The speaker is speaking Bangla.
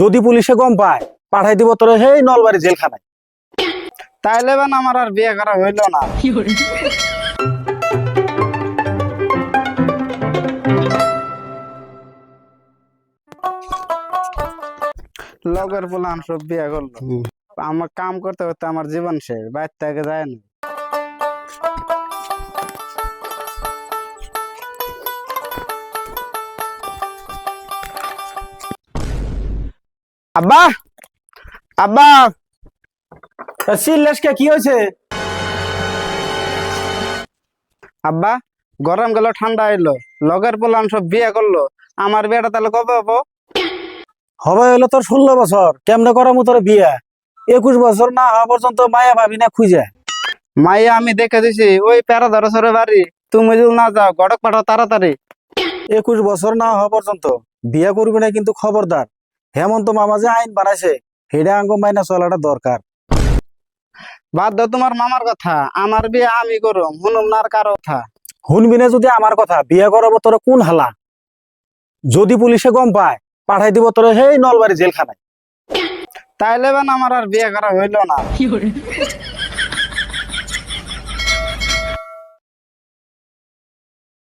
যদি পুলিশে গম পায় পাঠাই দিব তোর সেই নলবাড়ি জেলখানায়। তাইলে বান আমার আর বিয়ে করা হইল না। লগের বলান সব বিয়ে করল। আমার কাম করতে করতে আমার জীবন শেষ বাইর থেকে যায় না। আব্বা আব্বা। সিলেসকে কি হয়েছে? আব্বা গরম গেল ঠান্ডা এলো লগের পোলান সব বিয়ে করল। আমার বিয়েটা তাহলে কবে হব? হবে হলো তোর ষোলো বছর। কেমনে করামু তোর বিয়া? একুশ বছর না হওয়া পর্যন্ত মায়া ভাবি না খুঁজে। মাইয়া আমি দেখে দিছি ওই প্যারা ধরো সরে বাড়ি। তুমি যদি না যাও গড়ক পাঠাও তাড়াতাড়ি। একুশ বছর না হওয়া পর্যন্ত। বিয়া করবি না কিন্তু খবরদার। হেমন্ত মামা যে আইন বানাইছে সেটা আঙ্গ মাইনা চলাটা দরকার। বাদ দাও তোমার মামার কথা আমার বিয়ে আমি করুম হুনুম না আর কারও কথা। শুনবি না যদি আমার কথা বিয়ে করব তোর কোন হালা? যদি পুলিশে গম পায় পাঠাই দিব তোর সেই নলবাড়ি জেলখানায়। তাইলে বান আমার আর বিয়ে করা হইল না।